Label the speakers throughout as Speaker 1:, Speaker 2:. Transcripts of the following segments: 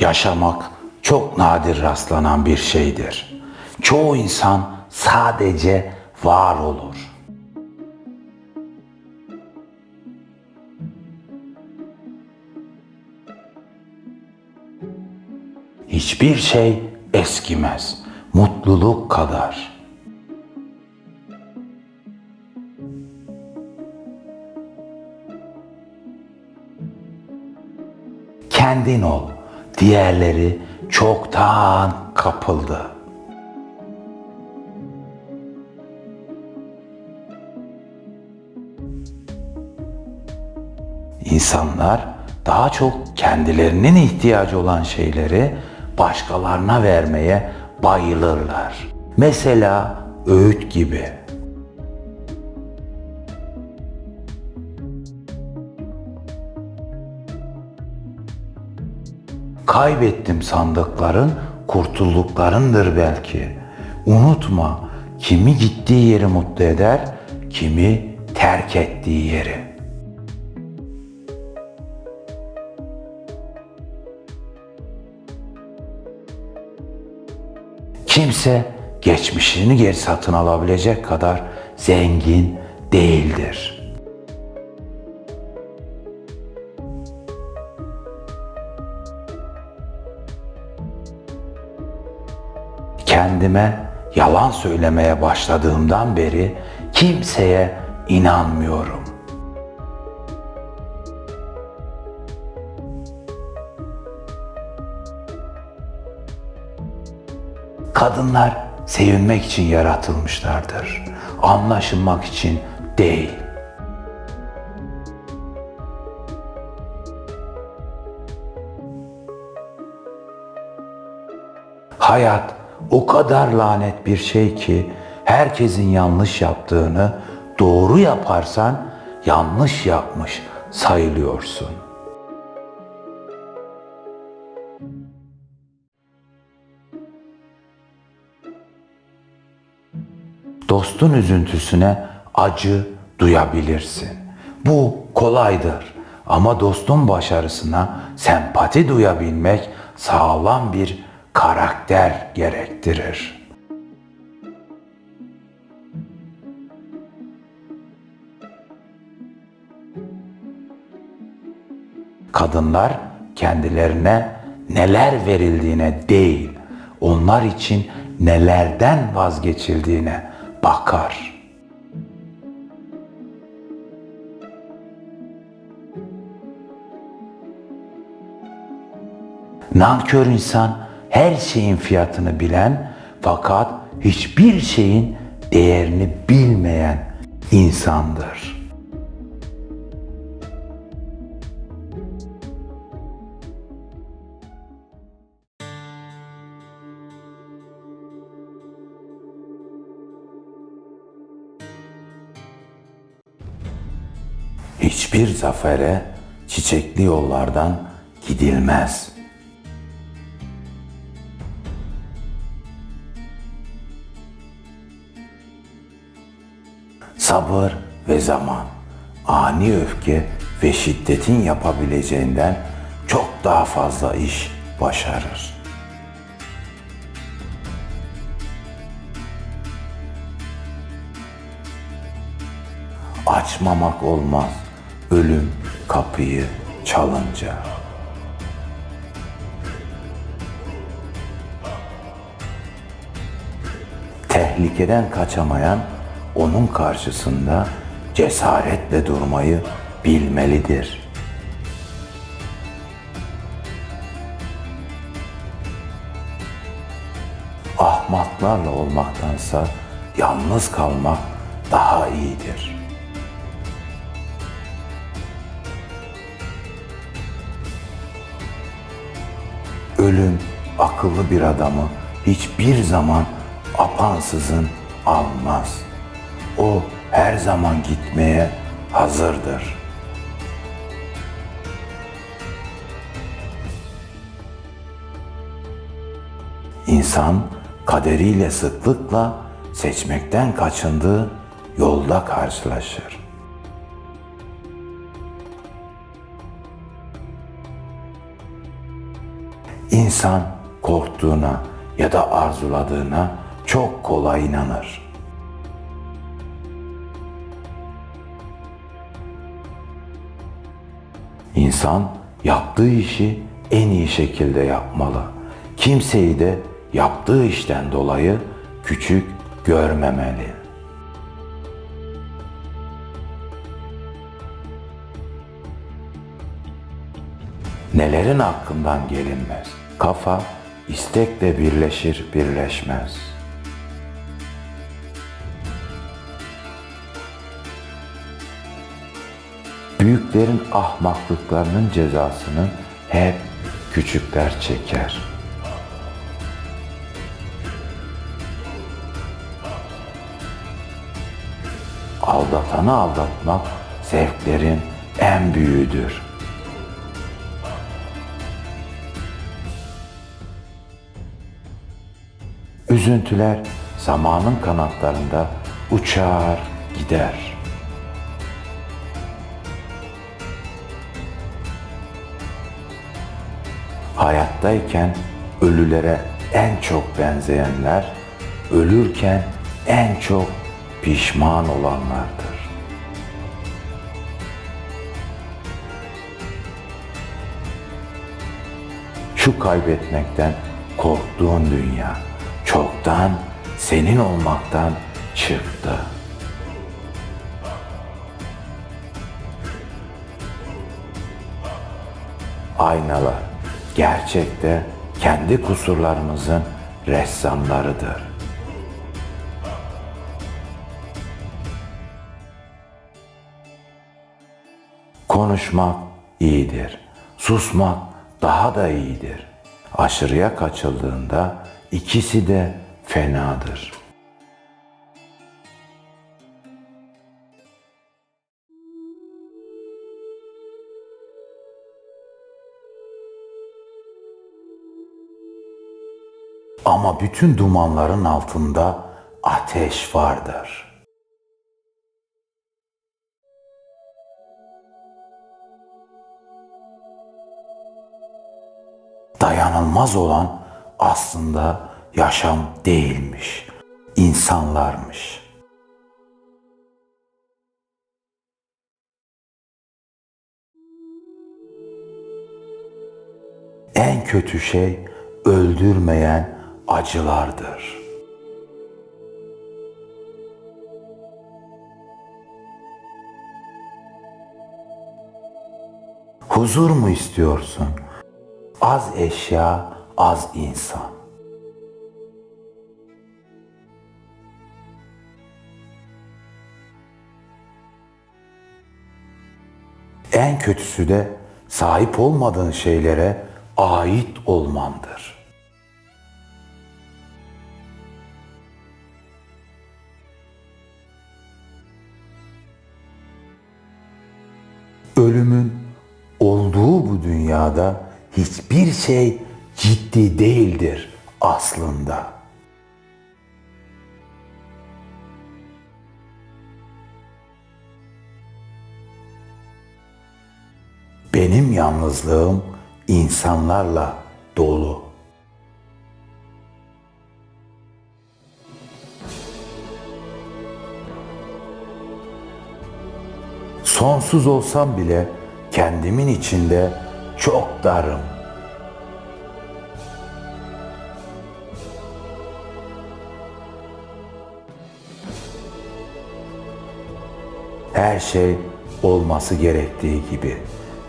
Speaker 1: Yaşamak çok nadir rastlanan bir şeydir. Çoğu insan sadece var olur. Hiçbir şey eskimez. Mutluluk kadar. Kendin ol. Diğerleri çoktan kapıldı. İnsanlar daha çok kendilerinin ihtiyacı olan şeyleri başkalarına vermeye bayılırlar. Mesela öğüt gibi. Kaybettim sandıkların kurtulduklarındır belki. Unutma kimi gittiği yeri mutlu eder, kimi terk ettiği yeri. Kimse geçmişini geri satın alabilecek kadar zengin değildir. Kendime yalan söylemeye başladığımdan beri kimseye inanmıyorum. Kadınlar sevilmek için yaratılmışlardır. Anlaşılmak için değil. Hayat o kadar lanet bir şey ki herkesin yanlış yaptığını doğru yaparsan yanlış yapmış sayılıyorsun. Dostun üzüntüsüne acı duyabilirsin. Bu kolaydır ama dostun başarısına sempati duyabilmek sağlam bir karakter gerektirir. Kadınlar kendilerine neler verildiğine değil, onlar için nelerden vazgeçildiğine bakar. Nankör insan her şeyin fiyatını bilen fakat hiçbir şeyin değerini bilmeyen insandır. Hiçbir zafere çiçekli yollardan gidilmez. Sabır ve zaman, ani öfke ve şiddetin yapabileceğinden çok daha fazla iş başarır. Açmamak olmaz. Ölüm kapıyı çalınca. Tehlikeden kaçamayan onun karşısında cesaretle durmayı bilmelidir. Ahmaklarla olmaktansa yalnız kalmak daha iyidir. Ölüm akıllı bir adamı hiçbir zaman apansızın almaz. O her zaman gitmeye hazırdır. İnsan kaderiyle sıklıkla seçmekten kaçındığı yolda karşılaşır. İnsan korktuğuna ya da arzuladığına çok kolay inanır. İnsan yaptığı işi en iyi şekilde yapmalı. Kimseyi de yaptığı işten dolayı küçük görmemeli. Nelerin hakkından gelinmez. Kafa istekle birleşir birleşmez. Büyüklerin ahmaklıklarının cezasını hep küçükler çeker. Aldatanı aldatmak zevklerin en büyüğüdür. Üzüntüler zamanın kanatlarında uçar gider. Hayattayken ölülere en çok benzeyenler, ölürken en çok pişman olanlardır. Şu kaybetmekten korktuğun dünya çoktan senin olmaktan çıktı. Aynalar gerçekte kendi kusurlarımızın ressamlarıdır. Konuşmak iyidir. Susmak daha da iyidir. Aşırıya kaçıldığında ikisi de fenadır. Ama bütün dumanların altında ateş vardır. Dayanılmaz olan aslında yaşam değilmiş, insanlarmış. En kötü şey öldürmeyen acılardır. Huzur mu istiyorsun? Az eşya, az insan. En kötüsü de sahip olmadığın şeylere ait olmandır. Ölümün olduğu bu dünyada hiçbir şey ciddi değildir aslında. Benim yalnızlığım insanlarla dolu. Sonsuz olsam bile kendimin içinde çok darım. Her şey olması gerektiği gibi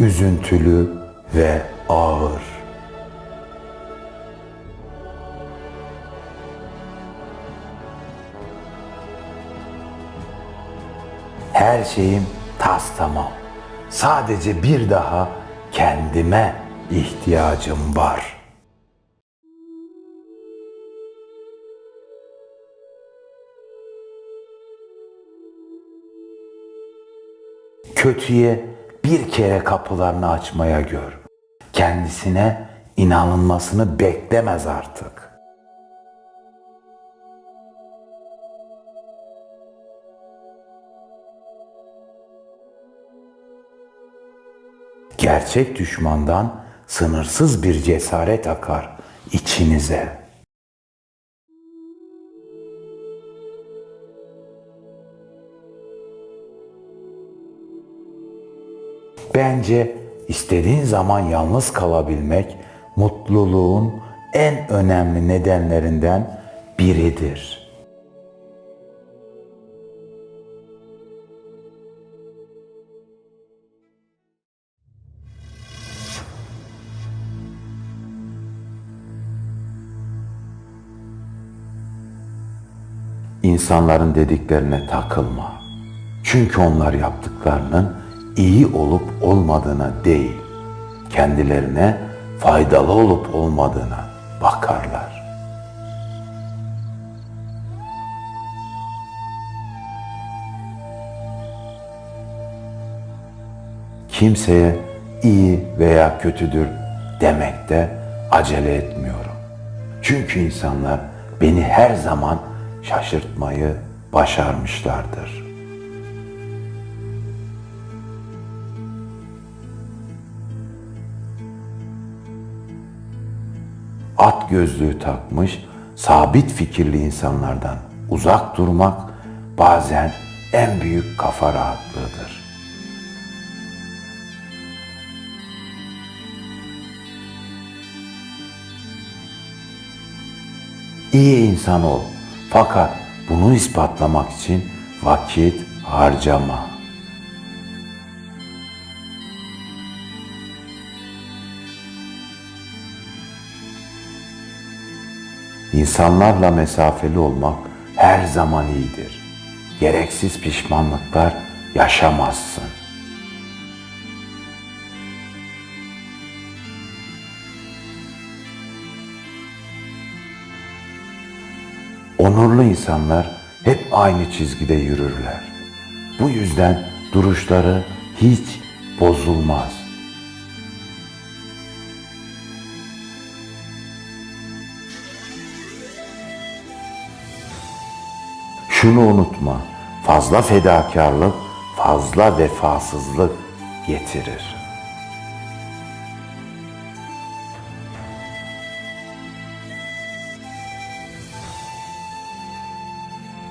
Speaker 1: üzüntülü ve ağır. Her şeyim tas tamam. Sadece bir daha kendime ihtiyacım var. Kötüye bir kere kapılarını açmaya gör. Kendisine inanılmasını beklemez artık. Gerçek düşmandan sınırsız bir cesaret akar içinize. Bence istediğin zaman yalnız kalabilmek mutluluğun en önemli nedenlerinden biridir. İnsanların dediklerine takılma. Çünkü onlar yaptıklarının iyi olup olmadığına değil, kendilerine faydalı olup olmadığına bakarlar. Kimseye iyi veya kötüdür demekte acele etmiyorum. Çünkü insanlar beni her zaman şaşırtmayı başarmışlardır. At gözlüğü takmış, sabit fikirli insanlardan uzak durmak bazen en büyük kafa rahatlığıdır. İyi insan ol. Fakat bunu ispatlamak için vakit harcama. İnsanlarla mesafeli olmak her zaman iyidir. Gereksiz pişmanlıklar yaşamazsın. Onurlu insanlar hep aynı çizgide yürürler. Bu yüzden duruşları hiç bozulmaz. Şunu unutma, fazla fedakarlık fazla vefasızlık getirir.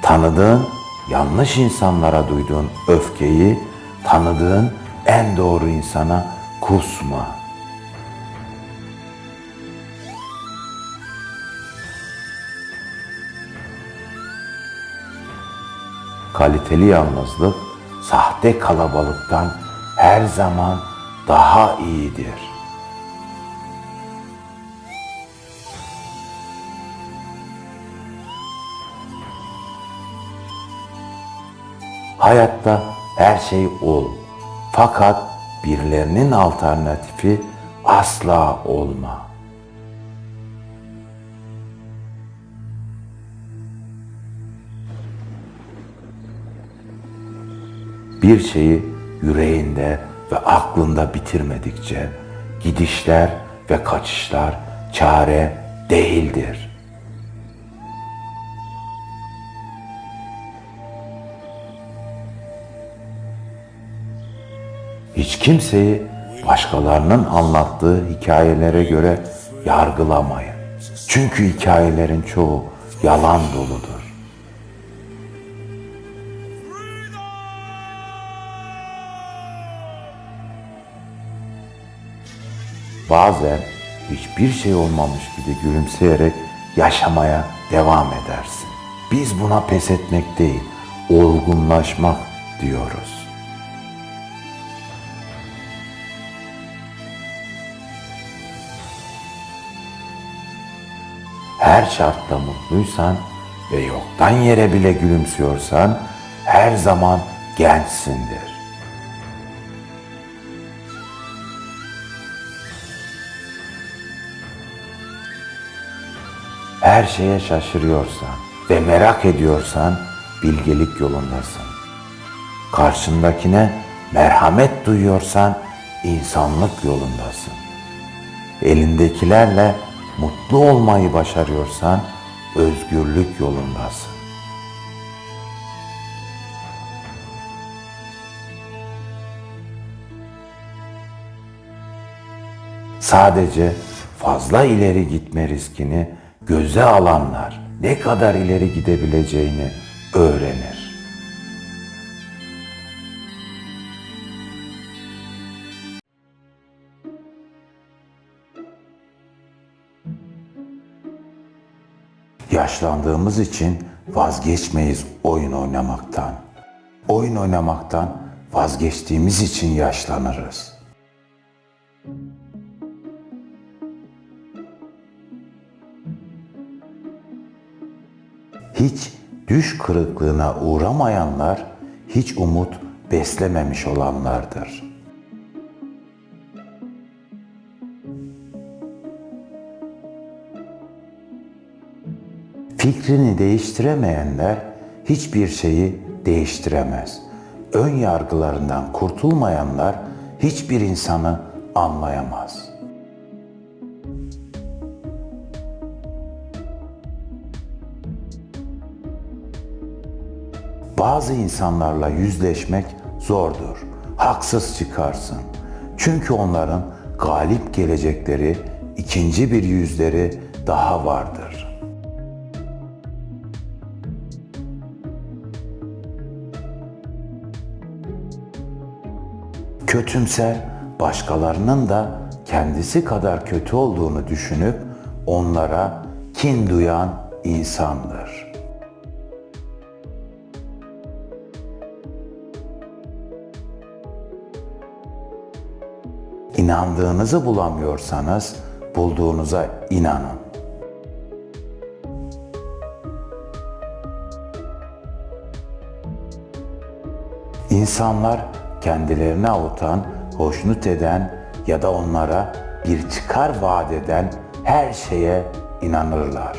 Speaker 1: Tanıdığın yanlış insanlara duyduğun öfkeyi tanıdığın en doğru insana kusma. Kaliteli yalnızlık sahte kalabalıktan her zaman daha iyidir. Hayatta her şey ol. Fakat birilerinin alternatifi asla olma. Bir şeyi yüreğinde ve aklında bitirmedikçe gidişler ve kaçışlar çare değildir.'' Hiç kimseyi başkalarının anlattığı hikayelere göre yargılamayın. Çünkü hikayelerin çoğu yalan doludur. Bazen hiçbir şey olmamış gibi gülümseyerek yaşamaya devam edersin. Biz buna pes etmek değil, olgunlaşmak diyoruz. Her şartta mutluysan ve yoktan yere bile gülümsüyorsan her zaman gençsindir. Her şeye şaşırıyorsan ve merak ediyorsan bilgelik yolundasın. Karşındakine merhamet duyuyorsan insanlık yolundasın. Elindekilerle mutlu olmayı başarıyorsan özgürlük yolundasın. Sadece fazla ileri gitme riskini göze alanlar ne kadar ileri gidebileceğini öğrenir. Yaşlandığımız için vazgeçmeyiz oyun oynamaktan. Oyun oynamaktan vazgeçtiğimiz için yaşlanırız. Hiç düş kırıklığına uğramayanlar hiç umut beslememiş olanlardır. Fikrini değiştiremeyenler hiçbir şeyi değiştiremez. Ön yargılarından kurtulmayanlar hiçbir insanı anlayamaz. Bazı insanlarla yüzleşmek zordur. Haksız çıkarsın. Çünkü onların galip gelecekleri, ikinci bir yüzleri daha vardır.'' Kötümser başkalarının da kendisi kadar kötü olduğunu düşünüp onlara kin duyan insandır. İnandığınızı bulamıyorsanız bulduğunuza inanın. İnsanlar kendilerine avutan, hoşnut eden ya da onlara bir çıkar vaat eden her şeye inanırlar.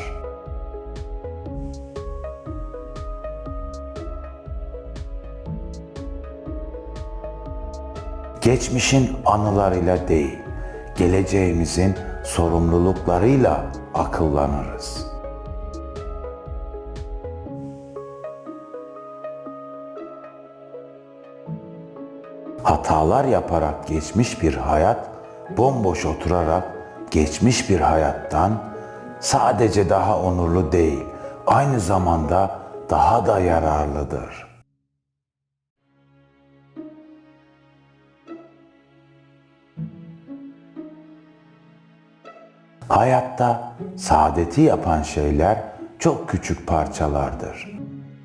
Speaker 1: Geçmişin anılarıyla değil, geleceğimizin sorumluluklarıyla akıllanırız. Hatalar yaparak geçmiş bir hayat, bomboş oturarak geçmiş bir hayattan sadece daha onurlu değil, aynı zamanda daha da yararlıdır. Hayatta saadeti yapan şeyler çok küçük parçalardır.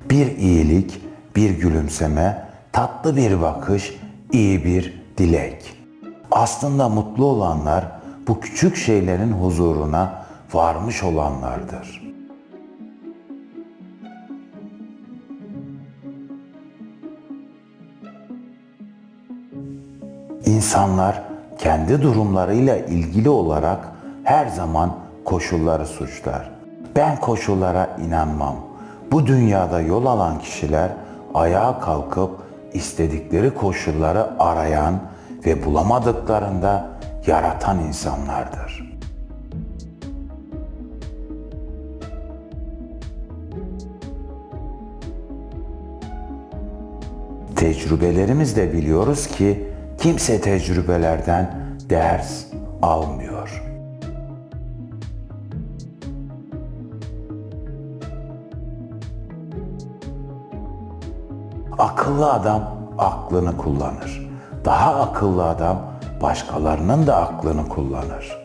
Speaker 1: Bir iyilik, bir gülümseme, tatlı bir bakış iyi bir dilek. Aslında mutlu olanlar bu küçük şeylerin huzuruna varmış olanlardır. İnsanlar kendi durumlarıyla ilgili olarak her zaman koşulları suçlar. Ben koşullara inanmam. Bu dünyada yol alan kişiler ayağa kalkıp istedikleri koşulları arayan ve bulamadıklarında yaratan insanlardır. Tecrübelerimizde biliyoruz ki kimse tecrübelerden ders almıyor. Akıllı adam aklını kullanır. Daha akıllı adam başkalarının da aklını kullanır.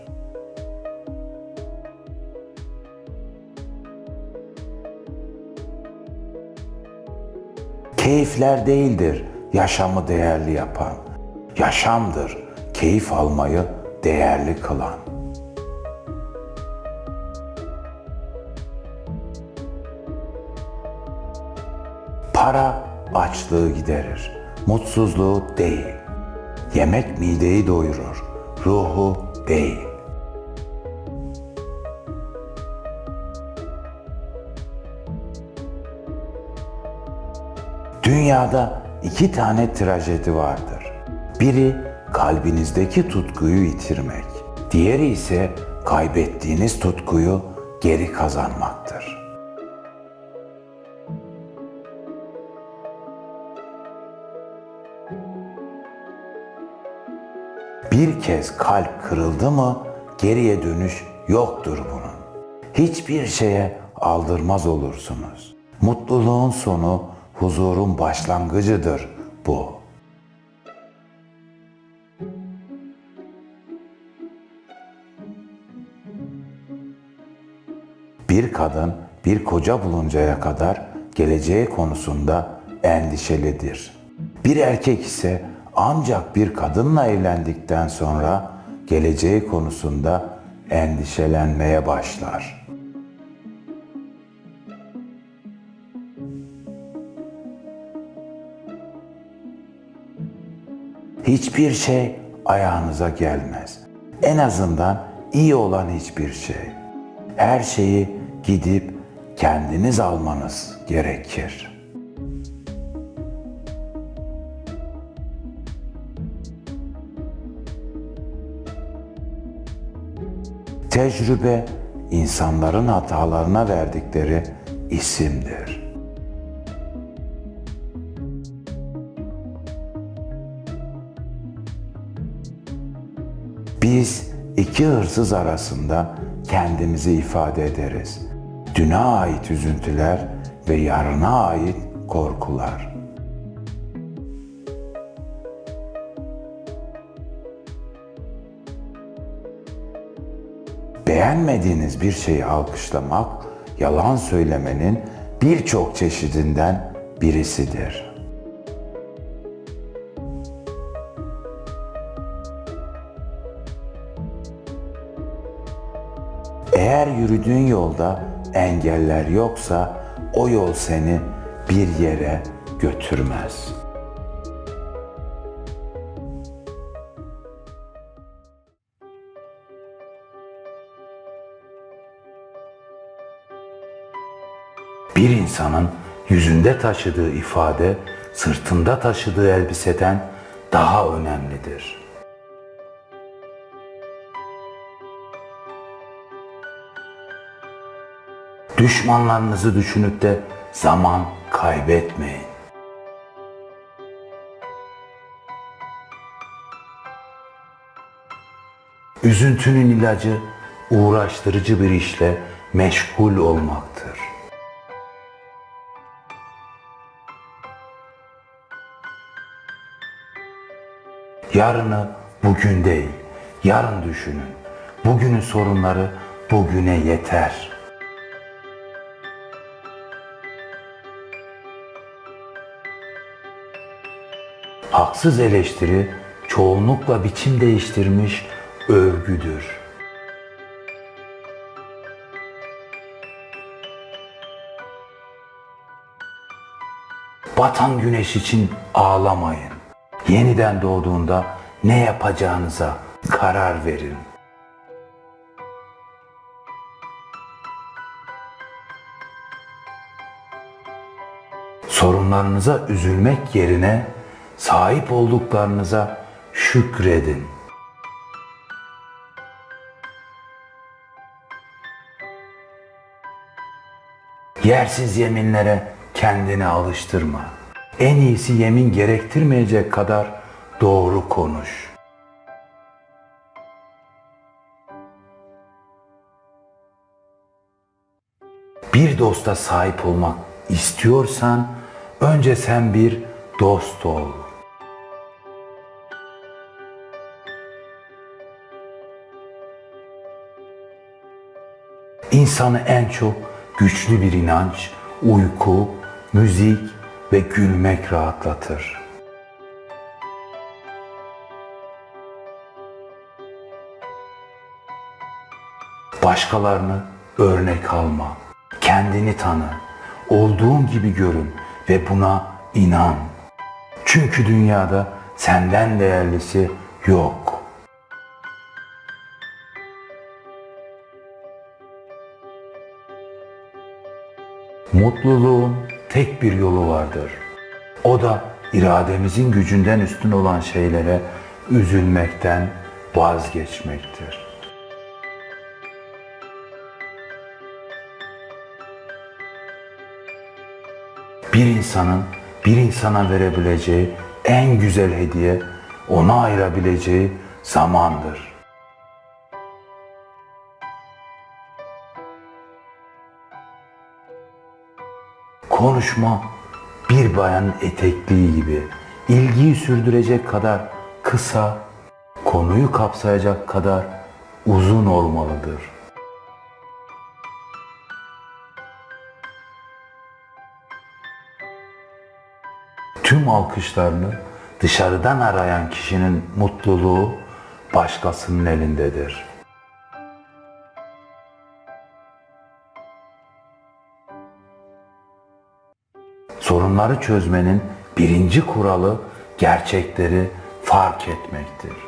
Speaker 1: Keyifler değildir yaşamı değerli yapan. Yaşamdır keyif almayı değerli kılan. Giderir, mutsuzluğu değil. Yemek mideyi doyurur, ruhu değil. Dünyada iki tane trajedi vardır. Biri kalbinizdeki tutkuyu yitirmek. Diğeri ise kaybettiğiniz tutkuyu geri kazanmaktır. Kez kalp kırıldı mı geriye dönüş yoktur bunun. Hiçbir şeye aldırmaz olursunuz. Mutluluğun sonu huzurun başlangıcıdır bu. Bir kadın bir koca buluncaya kadar geleceği konusunda endişelidir. Bir erkek ise ancak bir kadınla evlendikten sonra geleceği konusunda endişelenmeye başlar. Hiçbir şey ayağınıza gelmez. En azından iyi olan hiçbir şey. Her şeyi gidip kendiniz almanız gerekir. Tecrübe insanların hatalarına verdikleri isimdir. Biz iki hırsız arasında kendimizi ifade ederiz. Düne ait üzüntüler ve yarına ait korkular. Beğenmediğiniz bir şeyi alkışlamak, yalan söylemenin birçok çeşidinden birisidir. Eğer yürüdüğün yolda engeller yoksa o yol seni bir yere götürmez. Bir insanın yüzünde taşıdığı ifade sırtında taşıdığı elbiseden daha önemlidir. Düşmanlarınızı düşünüp de zaman kaybetmeyin. Üzüntünün ilacı uğraştırıcı bir işle meşgul olmaktır. Yarını bugün değil, yarın düşünün. Bugünün sorunları bugüne yeter. Haksız eleştiri çoğunlukla biçim değiştirmiş övgüdür. Batan güneş için ağlamayın. Yeniden doğduğunda ne yapacağınıza karar verin. Sorunlarınıza üzülmek yerine sahip olduklarınıza şükredin. Yersiz yeminlere kendini alıştırma. En iyisi yemin gerektirmeyecek kadar doğru konuş. Bir dosta sahip olmak istiyorsan önce sen bir dost ol. İnsanı en çok güçlü bir inanç, uyku, müzik ve gülmek rahatlatır. Başkalarını örnek alma. Kendini tanı. Olduğun gibi görün ve buna inan. Çünkü dünyada senden değerlisi yok. Mutluluğun tek bir yolu vardır. O da irademizin gücünden üstün olan şeylere üzülmekten vazgeçmektir. Bir insanın bir insana verebileceği en güzel hediye ona ayırabileceği zamandır. Konuşma bir bayanın etekliği gibi ilgiyi sürdürecek kadar kısa, konuyu kapsayacak kadar uzun olmalıdır. Tüm alkışlarını dışarıdan arayan kişinin mutluluğu başkasının elindedir. Sorunları çözmenin birinci kuralı gerçekleri fark etmektir.